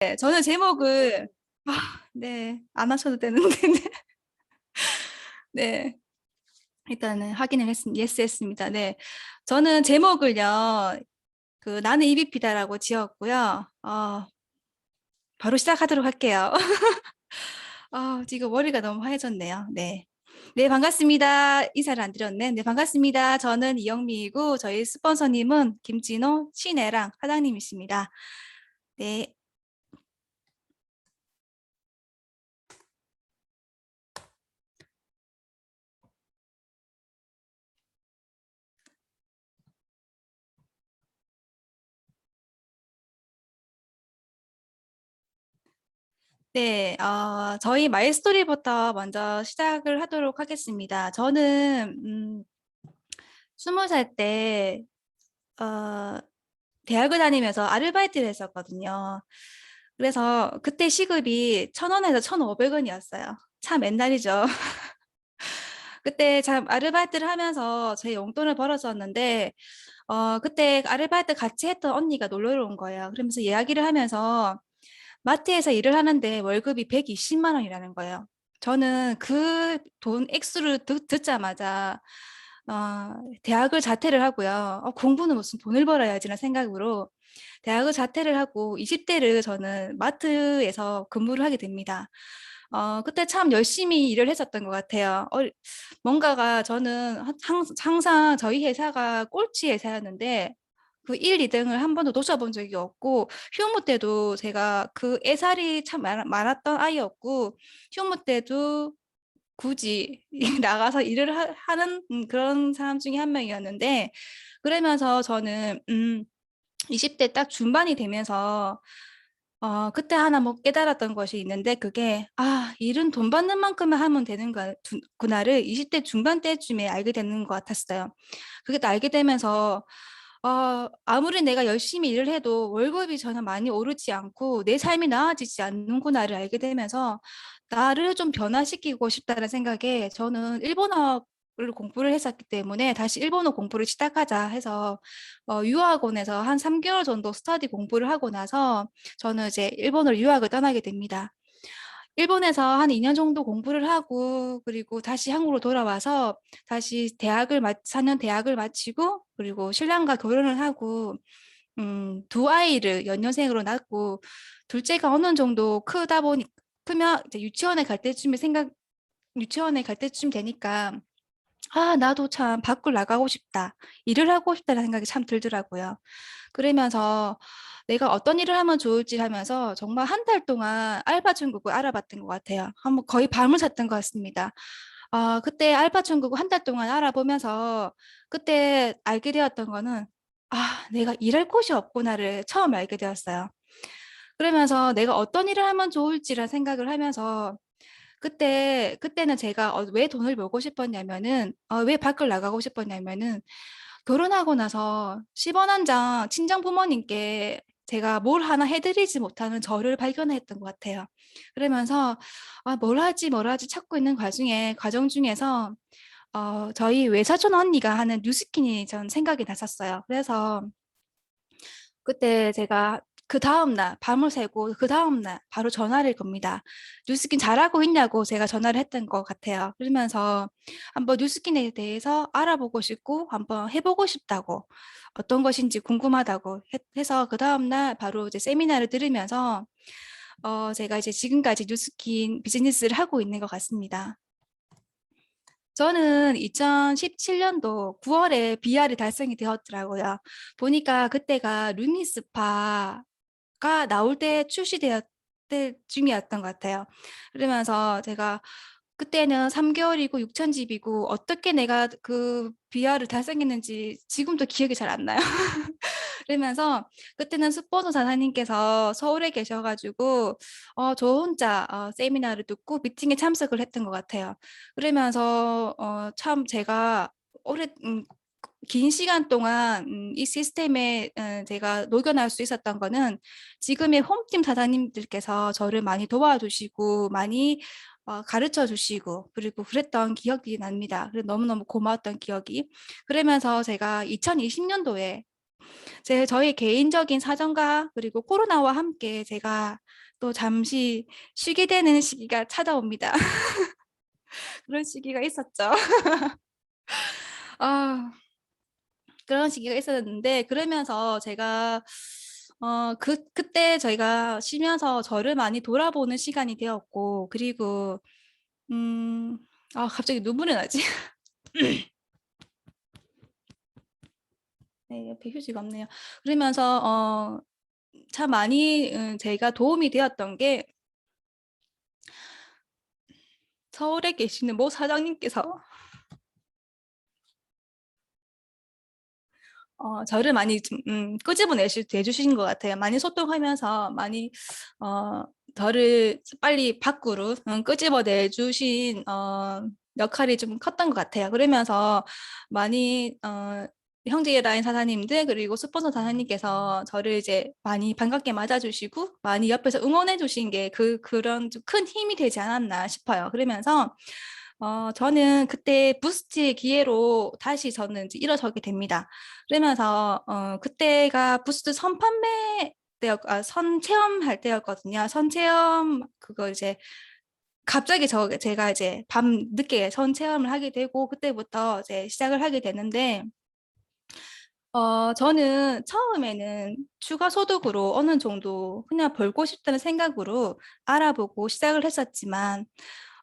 네, 저는 제목을 아, 네, 안 하셔도 되는데 네. 네. 일단은 확인을 했, 예스 했습니다. 네. 저는 제목을요. 그 나는 EBP다라고 지었고요. 어, 바로 시작하도록 할게요. 아, 지금 머리가 너무 하얘졌네요. 네. 네, 반갑습니다. 인사를 안 드렸네. 네, 반갑습니다. 저는 이영미이고 저희 스폰서님은 김진호, 신혜랑 사장님이십니다. 네. 네, 어, 저희 마이스토리부터 먼저 시작을 하도록 하겠습니다. 저는 음, 20살 때 어, 대학을 다니면서 아르바이트를 했었거든요. 그래서 그때 시급이 1,000원에서 1,500원이었어요. 참 옛날이죠. 그때 참 아르바이트를 하면서 제 용돈을 벌었었는데 어, 그때 아르바이트 같이 했던 언니가 놀러 온 거예요. 그러면서 이야기를 하면서 마트에서 일을 하는데 월급이 120만 원이라는 거예요. 저는 그 돈 액수를 듣, 듣자마자 어, 대학을 자퇴를 하고요. 어, 공부는 무슨 돈을 벌어야지라는 생각으로 대학을 자퇴를 하고 20대를 저는 마트에서 근무를 하게 됩니다. 어, 그때 참 열심히 일을 했었던 것 같아요. 어, 뭔가가 저는 항, 항상 저희 회사가 꼴찌 회사였는데 그 1, 2등을 한 번도 놓쳐본 적이 없고 휴무 때도 제가 그 애살이 참 많, 많았던 아이였고 휴무 때도 굳이 나가서 일을 하, 는 그런 사람 중에 한 명이었는데 그러면서 저는 음 20대 딱 중반이 되면서 어, 그때 하나 뭐 깨달았던 것이 있는데 그게 아 일은 돈 받는 만큼만 하면 되는 구나를 20대 중반 때쯤에 알게 되는 것 같았어요. 그게 또 알게 되면서 어, 아무리 내가 열심히 일을 해도 월급이 전혀 많이 오르지 않고 내 삶이 나아지지 않는구나를 알게 되면서 나를 좀 변화시키고 싶다는 생각에 저는 일본어를 공부를 했었기 때문에 다시 일본어 공부를 시작하자 해서 어, 유학원에서 한 3개월 정도 스터디 공부를 하고 나서 저는 이제 일본으로 유학을 떠나게 됩니다. 일본에서 한 2년 정도 공부를 하고 그리고 다시 한국으로 돌아와서 다시 대학을 마, 4년 대학을 마치고 그리고 신랑과 결혼을 하고 음, 두 아이를 연년생으로 낳고 둘째가 어느 정도 크다 보니 크면 이제 유치원에 갈 때쯤에 생각 유치원에 갈 때쯤 되니까 아 나도 참 밖을 나가고 싶다 일을 하고 싶다는 생각이 참 들더라고요. 그러면서 내가 어떤 일을 하면 좋을지 하면서 정말 한달 동안 알바 중국을 알아봤던 것 같아요. 한번 거의 밤을 샜던 것 같습니다. 아, 그때 알바 중국을 한달 동안 알아보면서 그때 알게 되었던 거는 아, 내가 일할 곳이 없구나를 처음 알게 되었어요. 그러면서 내가 어떤 일을 하면 좋을지라 생각을 하면서 그때 그때는 제가 어, 왜 돈을 벌고 싶었냐면은 어, 왜 밖을 나가고 싶었냐면은 결혼하고 나서 10원 한 장 친정 부모님께 제가 뭘 하나 해드리지 못하는 저를 발견했던 것 같아요. 그러면서 아, 뭘 하지 뭘 하지 찾고 있는 과정에 과정 중에서 어, 저희 외사촌 언니가 하는 뉴스킨이 전 생각이 났었어요. 그래서 그때 제가 그 다음날 밤을 새고 그 다음날 바로 전화를 겁니다. 뉴스킨 잘하고 있냐고 제가 전화를 했던 것 같아요. 그러면서 한번 뉴스킨에 대해서 알아보고 싶고 한번 해보고 싶다고 어떤 것인지 궁금하다고 해서 그 다음날 바로 이제 세미나를 들으면서 어, 제가 이제 지금까지 뉴스킨 비즈니스를 하고 있는 것 같습니다. 저는 2017년도 9월에 BR이 달성이 되었더라고요. 보니까 그때가 루니스파 가 나올 때 출시되었 때쯤이었던 것 같아요. 그러면서 제가 그때는 3개월이고 6천 집이고 어떻게 내가 그 BR을 달성했는지 지금도 기억이 잘 안 나요. 그러면서 그때는 스포츠 사장님께서 서울에 계셔가지고 어, 저 혼자 어, 세미나를 듣고 미팅에 참석을 했던 것 같아요. 그러면서 어, 참 제가 오래 음, 긴 시간 동안 음, 이 시스템에 어, 제가 녹여낼 수 있었던 거는 지금의 홈팀 사장님들께서 저를 많이 도와주시고 많이 어, 가르쳐 주시고 그리고 그랬던 기억이 납니다. 그래서 너무너무 고마웠던 기억이 그러면서 제가 2020년도에 제 저희 개인적인 사정과 그리고 코로나와 함께 제가 또 잠시 쉬게 되는 시기가 찾아옵니다. 그런 시기가 있었죠. 아. 그런 시기가 있었는데 그러면서 제가 어 그 그때 저희가 쉬면서 저를 많이 돌아보는 시간이 되었고 그리고 음 아 갑자기 눈물이 나지. 네 옆에 휴지가 없네요. 그러면서 어 참 많이 음 제가 도움이 되었던 게 서울에 계시는 모 사장님께서 어 저를 많이 좀 음 끄집어내실 내 주신 것 같아요. 많이 소통하면서 많이 어 저를 빨리 밖으로 음 끄집어내 주신 어 역할이 좀 컸던 것 같아요. 그러면서 많이 어 형제 라인 사장님들 그리고 스폰서 사장님께서 저를 이제 많이 반갑게 맞아 주시고 많이 옆에서 응원해 주신 게 그 그런 좀 큰 힘이 되지 않았나 싶어요. 그러면서 어 저는 그때 부스트의 기회로 다시 저는 이제 일어서게 됩니다. 그러면서 어 그때가 부스트 선판매 때였 아 선 체험할 때였거든요. 선 체험 그거 이제 갑자기 저 제가 이제 밤 늦게 선 체험을 하게 되고 그때부터 이제 시작을 하게 되는데 어 저는 처음에는 추가 소득으로 어느 정도 그냥 벌고 싶다는 생각으로 알아보고 시작을 했었지만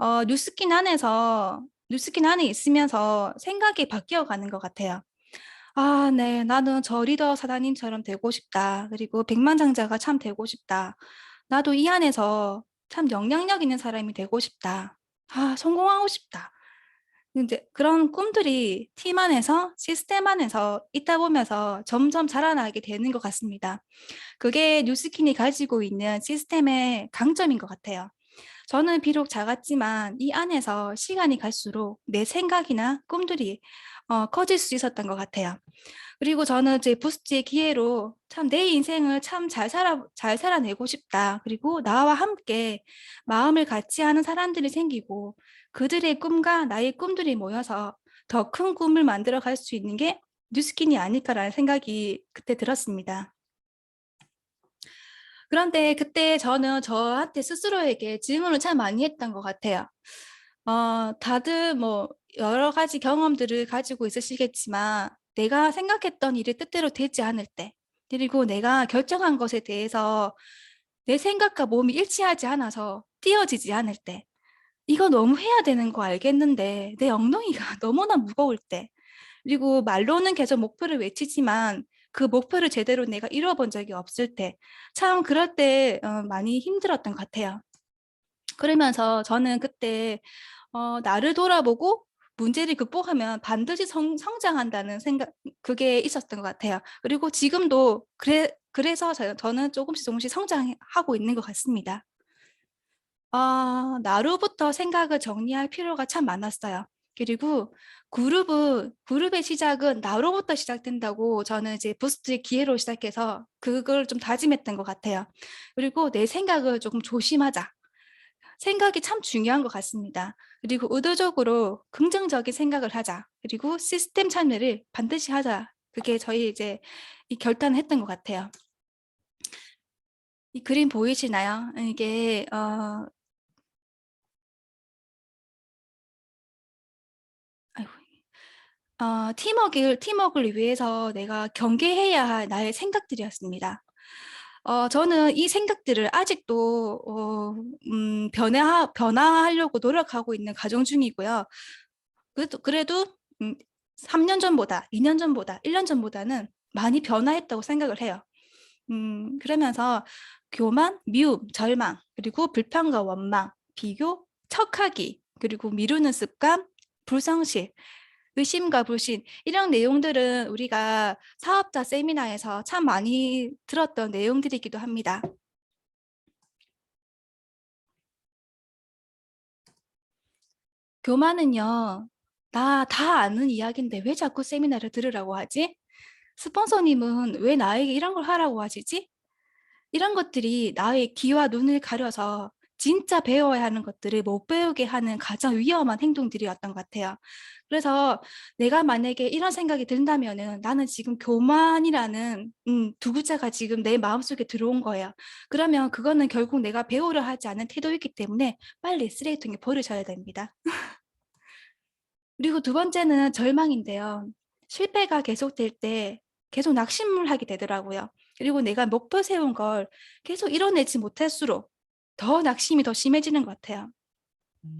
어 뉴스킨 안에서 뉴스킨 안에 있으면서 생각이 바뀌어 가는 것 같아요. '아 네. 나는 저 리더 사장님처럼 되고 싶다. 그리고 백만장자가 참 되고 싶다. 나도 이 안에서 참 영향력 있는 사람이 되고 싶다. 아 성공하고 싶다.' 인제 그런 꿈들이 팀 안에서 시스템 안에서 있다 보면서 점점 자라나게 되는 것 같습니다. 그게 뉴스킨이 가지고 있는 시스템의 강점인 것 같아요. 저는 비록 작았지만 이 안에서 시간이 갈수록 내 생각이나 꿈들이 어 커질 수 있었던 것 같아요. 그리고 저는 제 부스트의 기회로 '참 내 인생을 참 잘 살아 잘 살아내고 싶다. 그리고 나와 함께 마음을 같이 하는 사람들이 생기고 그들의 꿈과 나의 꿈들이 모여서 더 큰 꿈을 만들어 갈 수 있는 게 뉴스킨이 아닐까.'라는 생각이 그때 들었습니다. 그런데 그때 저는 저한테 스스로에게 질문을 참 많이 했던 것 같아요. 어 다들 뭐 여러 가지 경험들을 가지고 있으시겠지만 내가 생각했던 일이 뜻대로 되지 않을 때 그리고 내가 결정한 것에 대해서 내 생각과 몸이 일치하지 않아서 띄어지지 않을 때 이거 너무 해야 되는 거 알겠는데 내 엉덩이가 너무나 무거울 때 그리고 말로는 계속 목표를 외치지만 그 목표를 제대로 내가 이뤄 본 적이 없을 때 참 그럴 때 어 많이 힘들었던 것 같아요. 그러면서 저는 그때 어 '나를 돌아보고 문제를 극복하면 반드시 성 성장한다.'는 생각 그게 있었던 것 같아요. 그리고 지금도 그래 그래서 저 저는 쪼금씩 쪼금씩 성장해 하고 있는 것 같습니다. 아 나로부터 생각을 정리할 필요가 참 많았어요. 그리고 그룹은 그룹의 시작은 나로부터 시작된다고 저는 이제 부스트의 기회로 시작해서 그걸 좀 다짐했던 것 같아요. 그리고 '내 생각을 조금 조심하자.' 생각이 참 중요한 것 같습니다. 그리고 '의도적으로 긍정적인 생각을 하자.' 그리고 '시스템 참여를 반드시 하자.' 그게 저희 이제 이 결단을 했던 것 같아요. 이 그림 보이시나요? 이게 어 어 팀워크를 팀워크를 위해서 내가 경계해야 할 나의 생각들이었습니다. 어 저는 이 생각들을 아직도 어 음 변해하 변화하려고 노력하고 있는 과정 중이고요. 그래도 그래도 음 3년 전보다 2년 전보다 1년 전보다는 많이 변화했다고 생각을 해요. 음 그러면서 교만, 미움, 절망, 그리고 불평과 원망, 비교, 척하기, 그리고 미루는 습관, 불성실, 의심과 불신 이런 내용들은 우리가 사업자 세미나에서 참 많이 들었던 내용들이기도 합니다. 교만은요. '나 다 아는 이야기인데 왜 자꾸 세미나를 들으라고 하지? 스폰서님은 왜 나에게 이런 걸 하라고 하시지?' 이런 것들이 나의 귀와 눈을 가려서 진짜 배워야 하는 것들을 못 배우게 하는 가장 위험한 행동들이었던 것 같아요. 그래서 내가 만약에 이런 생각이 든다면은 나는 지금 교만이라는 음, 두 글자가 지금 내 마음속에 들어온 거예요. 그러면 그거는 결국 내가 배우려 하지 않은 태도이기 때문에 빨리 쓰레기통에 버리셔야 됩니다. 그리고 두 번째는 절망인데요. 실패가 계속될 때 계속 낙심을 하게 되더라고요. 그리고 내가 목표 세운 걸 계속 이뤄내지 못할수록 더 낙심이 더 심해지는 것 같아요. 음.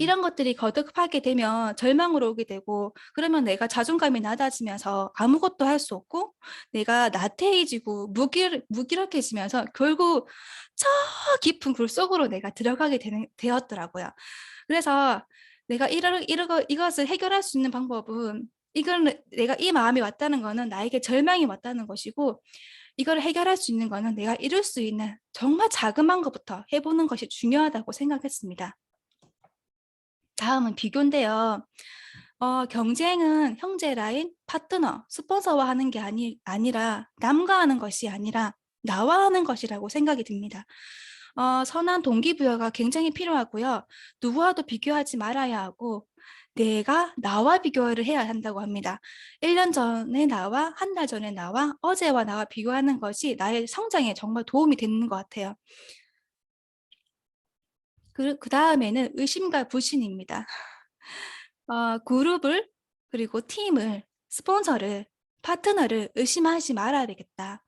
이런 것들이 거듭하게 되면 절망으로 오게 되고 그러면 내가 자존감이 낮아지면서 아무것도 할 수 없고 내가 나태해지고 무기, 무기력해지면서 결국 저 깊은 굴 속으로 내가 들어가게 되는, 되었더라고요. 그래서 내가 이러, 이러, 이것을 해결할 수 있는 방법은 이걸 내가 이 마음이 왔다는 거는 나에게 절망이 왔다는 것이고 이걸 해결할 수 있는 거는 내가 이룰 수 있는 정말 자그마한 것부터 해보는 것이 중요하다고 생각했습니다. 다음은 비교인데요. 어, 경쟁은 형제 라인, 파트너, 스폰서와 하는 게 아니, 아니라 남과 하는 것이 아니라 나와 하는 것이라고 생각이 듭니다. 어, 선한 동기부여가 굉장히 필요하고요. 누구와도 비교하지 말아야 하고 내가 나와 비교를 해야 한다고 합니다. 1년 전에 나와 한 달 전에 나와 어제와 나와 비교하는 것이 나의 성장에 정말 도움이 되는 것 같아요. 그, 그 다음에는 의심과 불신입니다. 어, 그룹을 그리고 팀을 스폰서를 파트너를 의심하지 말아야 되겠다.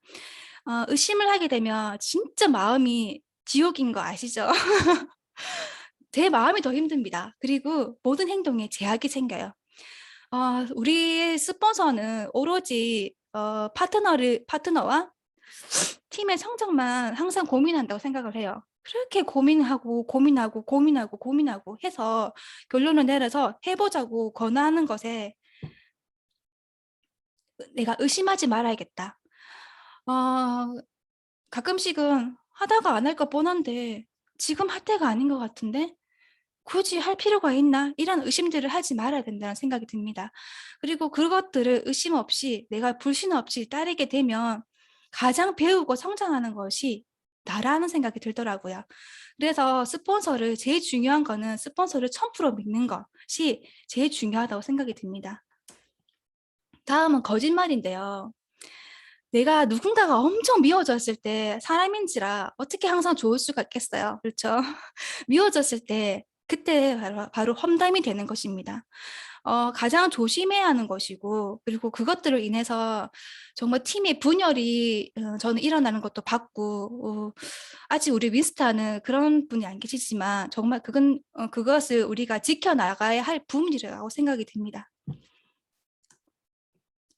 어, 의심을 하게 되면 진짜 마음이 지옥인 거 아시죠? 제 마음이 더 힘듭니다. 그리고 모든 행동에 제약이 생겨요. 어, 우리 스폰서는 오로지 어, 파트너를 파트너와 팀의 성적만 항상 고민한다고 생각을 해요. 그렇게 고민하고 고민하고 고민하고 고민하고 해서 결론을 내려서 해보자고 권하는 것에 내가 의심하지 말아야겠다. 어, 가끔씩은 하다가 안 할까 뻔한데 지금 할 때가 아닌 것 같은데 굳이 할 필요가 있나? 이런 의심들을 하지 말아야 된다는 생각이 듭니다. 그리고 그것들을 의심 없이 내가 불신 없이 따르게 되면 가장 배우고 성장하는 것이 나라는 생각이 들더라고요. 그래서 스폰서를 제일 중요한 거는 스폰서를 1000% 믿는 것이 제일 중요하다고 생각이 듭니다. 다음은 거짓말인데요. 내가 누군가가 엄청 미워졌을 때 사람인지라 어떻게 항상 좋을 수가 있겠어요. 그렇죠? 미워졌을 때 그때 바로, 바로 험담이 되는 것입니다. 어, 가장 조심해야 하는 것이고 그리고 그것들로 인해서 정말 팀의 분열이 어, 저는 일어나는 것도 봤고 어, 아직 우리 윈스타는 그런 분이 안 계시지만 정말 그건 어, 그것을 우리가 지켜나가야 할 부분이라고 생각이 듭니다.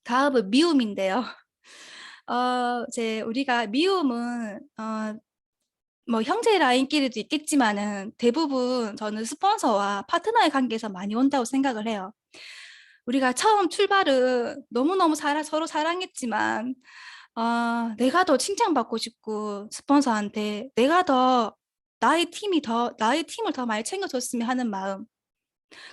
다음은 미움인데요. 어, 이제 우리가 미움은 어, 뭐 형제 라인끼리도 있겠지만은 대부분 저는 스폰서와 파트너의 관계에서 많이 온다고 생각을 해요. 우리가 처음 출발은 너무너무 사랑, 서로 사랑했지만 어, 내가 더 칭찬받고 싶고 스폰서한테 내가 더 나의 팀이 더 나의 팀을 더 많이 챙겨줬으면 하는 마음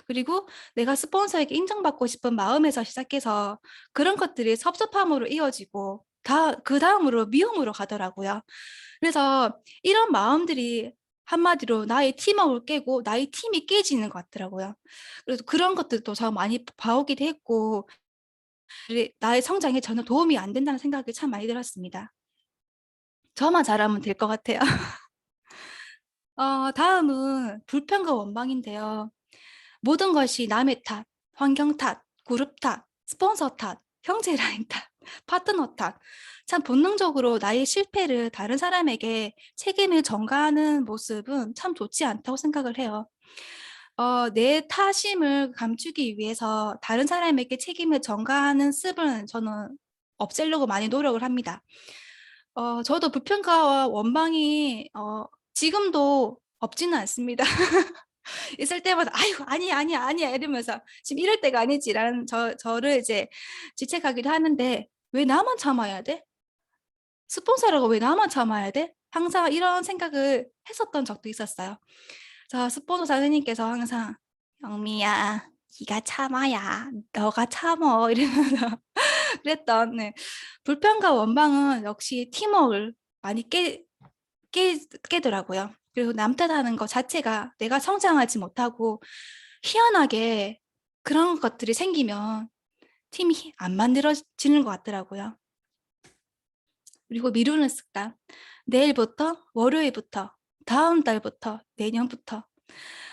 그리고 내가 스폰서에게 인정받고 싶은 마음에서 시작해서 그런 것들이 섭섭함으로 이어지고 다 그 다음으로 미움으로 가더라고요. 그래서 이런 마음들이 한마디로 나의 팀워크를 깨고 나의 팀이 깨지는 것 같더라고요. 그래서 그런 것들도 저 많이 봐오기도 했고 나의 성장에 전혀 도움이 안 된다는 생각이 참 많이 들었습니다. 저만 잘하면 될 것 같아요. 어, 다음은 불평과 원망인데요. 모든 것이 남의 탓, 환경 탓, 그룹 탓, 스폰서 탓, 형제 라인 탓, 파트너 탓. 참 본능적으로 나의 실패를 다른 사람에게 책임을 전가하는 모습은 참 좋지 않다고 생각을 해요. 어, 내 타심을 감추기 위해서 다른 사람에게 책임을 전가하는 습은 저는 없애려고 많이 노력을 합니다. 어, 저도 불평가와 원망이 어, 지금도 없지는 않습니다. 있을 때마다 아유 아니야 아니야 아니야 이러면서 지금 이럴 때가 아니지라는 저 저를 이제 지책하기도 하는데 왜 나만 참아야 돼? 스폰서라고 왜 나만 참아야 돼? 항상 이런 생각을 했었던 적도 있었어요. 저 스폰서 사장님께서 항상 영미야 네가 참아야 너가 참어 이러면서 그랬던 네. 불평과 원망은 역시 팀워크를 많이 깨 깨, 깨더라고요. 그리고 남 탓하는 것 자체가 내가 성장하지 못하고 희한하게 그런 것들이 생기면 팀이 안 만들어지는 것 같더라고요. 그리고 미루는 습관. 내일부터, 월요일부터, 다음 달부터, 내년부터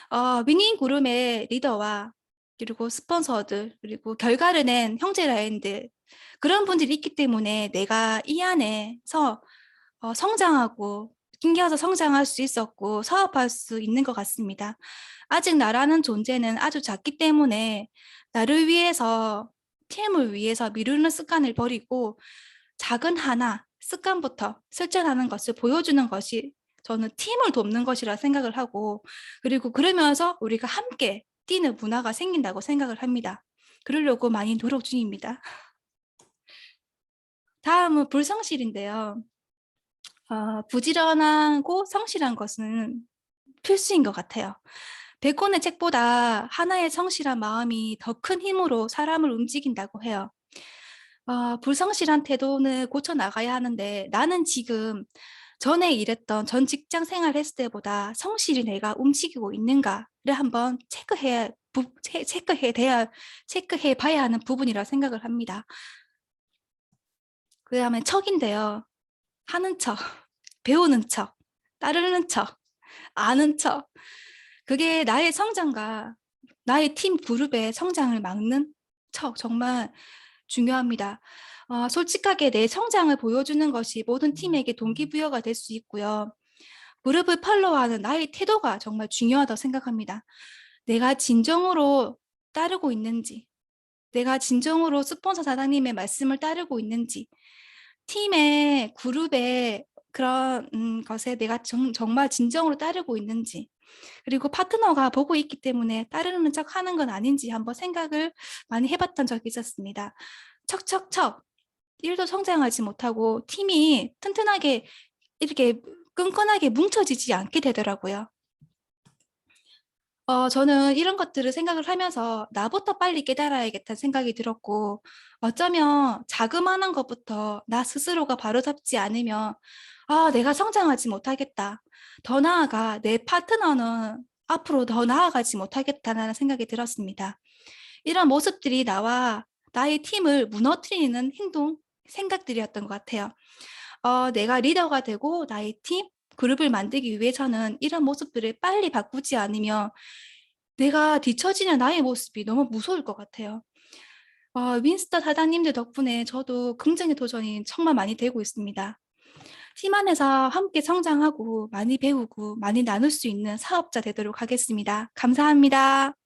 어, 미니 그룹의 리더와 그리고 스폰서들 그리고 결과를 낸 형제 라인들 그런 분들이 있기 때문에 내가 이 안에서 어, 성장하고 낑겨서 성장할 수 있었고 사업할 수 있는 것 같습니다. 아직 나라는 존재는 아주 작기 때문에 나를 위해서 팀을 위해서 미루는 습관을 버리고 작은 하나 습관부터 실천하는 것을 보여주는 것이 저는 팀을 돕는 것이라 생각을 하고 그리고 그러면서 우리가 함께 뛰는 문화가 생긴다고 생각을 합니다. 그러려고 많이 노력 중입니다. 다음은 불성실인데요. 어, 부지런하고 성실한 것은 필수인 것 같아요. 백권의 책보다 하나의 성실한 마음이 더 큰 힘으로 사람을 움직인다고 해요. 어, 불성실한 태도는 고쳐 나가야 하는데 나는 지금 전에 일했던 전 직장 생활 했을 때보다 성실히 내가 움직이고 있는가를 한번 체크해 부, 체, 체크해 돼야 체크해 봐야 하는 부분이라 생각을 합니다. 그 다음에 척인데요. 하는 척, 배우는 척, 따르는 척, 아는 척. 그게 나의 성장과 나의 팀 그룹의 성장을 막는 척 정말 중요합니다. 어, 솔직하게 내 성장을 보여주는 것이 모든 팀에게 동기부여가 될 수 있고요. 그룹을 팔로우하는 나의 태도가 정말 중요하다고 생각합니다. 내가 진정으로 따르고 있는지, 내가 진정으로 스폰서 사장님의 말씀을 따르고 있는지, 팀의 그룹의 그런 음, 것에 내가 정, 정말 진정으로 따르고 있는지, 그리고 파트너가 보고 있기 때문에 따르는 척 하는 건 아닌지 한번 생각을 많이 해봤던 적이 있었습니다. 척척척 일도 성장하지 못하고 팀이 튼튼하게 이렇게 끈끈하게 뭉쳐지지 않게 되더라고요. 어, 저는 이런 것들을 생각을 하면서 나부터 빨리 깨달아야겠다는 생각이 들었고 어쩌면 자그마한 것부터 나 스스로가 바로잡지 않으면 아, 내가 성장하지 못하겠다. 더 나아가 내 파트너는 앞으로 더 나아가지 못하겠다는 생각이 들었습니다. 이런 모습들이 나와 나의 팀을 무너뜨리는 행동, 생각들이었던 것 같아요. 어, 내가 리더가 되고 나의 팀, 그룹을 만들기 위해서는 이런 모습들을 빨리 바꾸지 않으면 내가 뒤처지는 나의 모습이 너무 무서울 것 같아요. 어, 윈스터 사장님들 덕분에 저도 긍정의 도전이 정말 많이 되고 있습니다. 팀 안에서 함께 성장하고 많이 배우고 많이 나눌 수 있는 사업자 되도록 하겠습니다. 감사합니다.